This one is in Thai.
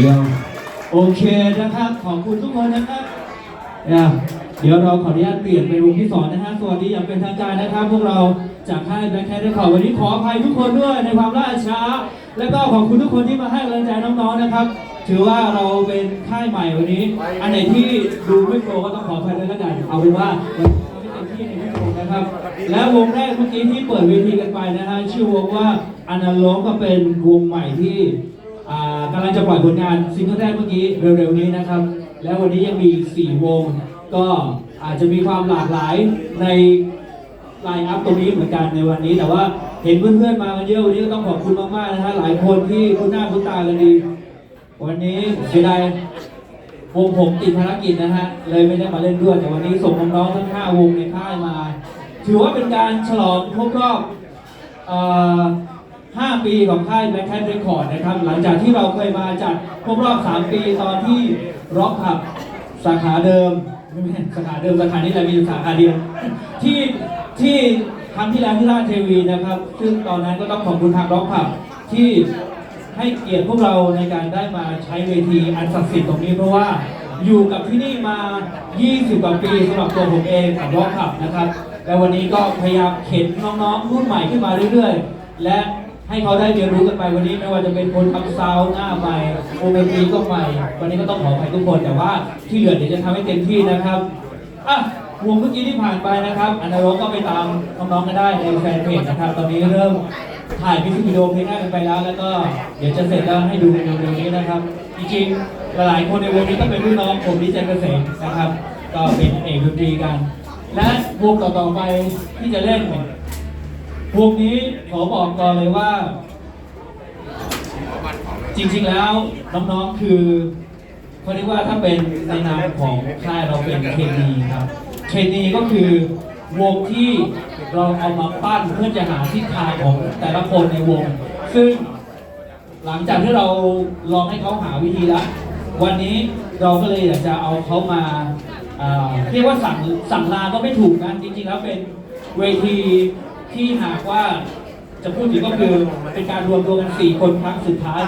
เดี๋ยวโอเคนะครับ ขอบคุณทุกคนนะครับเดี๋ยวเราขออนุญาตเปลี่ยนไปวงที่สองนะฮะสวัสดีอย่างเป็นทางการนะครับ พวกเราจากค่ายแบล็คแคทได้ขอวันนี้ขออภัยทุกคนด้วยในความล่าช้า และก็ขอบคุณทุกคนที่มาให้กำลังใจน้องๆนะครับ ถือว่าเราเป็นค่ายใหม่วันนี้ อันไหนที่ดูไม่โปรก็ต้องขออภัยด้วยล้วกันเอาเป็นว่าเราทำให้เต็มที่ในทุกคนนะครับสวัสดีและวงแรกเมื่อกี้ที่เปิดเวทีกันไปนะฮะชื่อวงว่าอนาโลก็เป็นวงใหม่ที่ากำลังจะปล่อยผลงานซิงเกิลแรกเมื่อกี้เร็วๆนี้นะครับ แล้ววันนี้ยังมีอีก4วง ก็อาจจะมีความหลากหลายในไลน์อัพตรงนี้เหมือนกันในวันนี้ แต่ว่าเห็นเพื่อนๆมากันเยอะวันนี้ก็ต้องขอบคุณมากๆนะฮะหลายคนที่คุ้นหน้าคุ้นตากันดี วันนี้เสียดายวงผมติดภารกิจนะฮะเลยไม่ได้มาเล่นด้วยแต่วันนี้ส่งน้องๆทั้ง5วงในค่ายมา ถือว่าเป็นการฉลองครบรอบเอ่อ 5 ปีของค่าย Black Cat Record นะครับ หลังจากที่เราเคยมาจัดครบรอบ 3 ปีตอนที่ร็อกขับสาขาเดิมไม่ใช่สาขาเดิมสาขานี้แหละมีอยู่สาขาเดียวที่ที่ครั้งที่แล้วที่ราชเทวีนะครับ ซึ่งตอนนั้นก็ต้องขอบคุณทางร็อกขับที่ให้เกียรติพวกเราในการได้มาใช้เวทีอันศักดิ์สิทธิ์ตรงนี้เพราะว่าอยู่กับที่นี่มา 20 กว่าปีสำหรับตัวผมเองกับร็อกขับนะครับ และวันนี้ก็พยายามเข็นน้องๆรุ่นใหม่ขึ้นมาเรื่อย ๆ และ ให้เขาได้เรียนรู้กันไปวันนี้ไม่ว่าจะเป็นคนทำซาวด์หน้าใหม่โอเมตีก็ใหม่ วันนี้ก็ต้องขออภัยทุกคนแต่ว่าที่เหลือเดี๋ยวจะทำให้เต็มที่นะครับอะวงเมื่อกี้ที่ผ่านไปนะครับอันนรกก็ไปตามน้องๆกันได้ในแฟนเพจนะครับ ตอนนี้เริ่มถ่ายมิวสิกวิดีโอเพลงแรกกันไปแล้วแล้วก็เดี๋ยวจะเสร็จแล้วให้ดูในเร็วๆนี้นะครับ จริงๆหลายๆคนในวงนี้ก็เป็นรุ่นน้องผมดีเจเกษมนะครับ ก็เป็นเอกดนตรีกัน และวงต่อๆไปที่จะเล่น วงนี้ขอบอกก่อนเลยว่า จริงๆแล้วน้องๆคือเขาเรียกว่าถ้าเป็นในนามของค่ายเราเป็นเทนีครับเทนีก็คือวงที่เราเอามาปั้นเพื่อจะหาทิศทางของแต่ละคนในวง ซึ่งหลังจากที่เราลองให้เขาหาวิธีแล้ววันนี้เราก็เลยอยากจะเอาเขามาอ่าเรียกว่าสั่งสั่งลาก็ไม่ถูกนะจริงๆแล้วเป็นเวที ที่หากว่าจะพูดถึงก็คือเป็นการรวมตัวกัน 4 คนครั้งสุดท้าย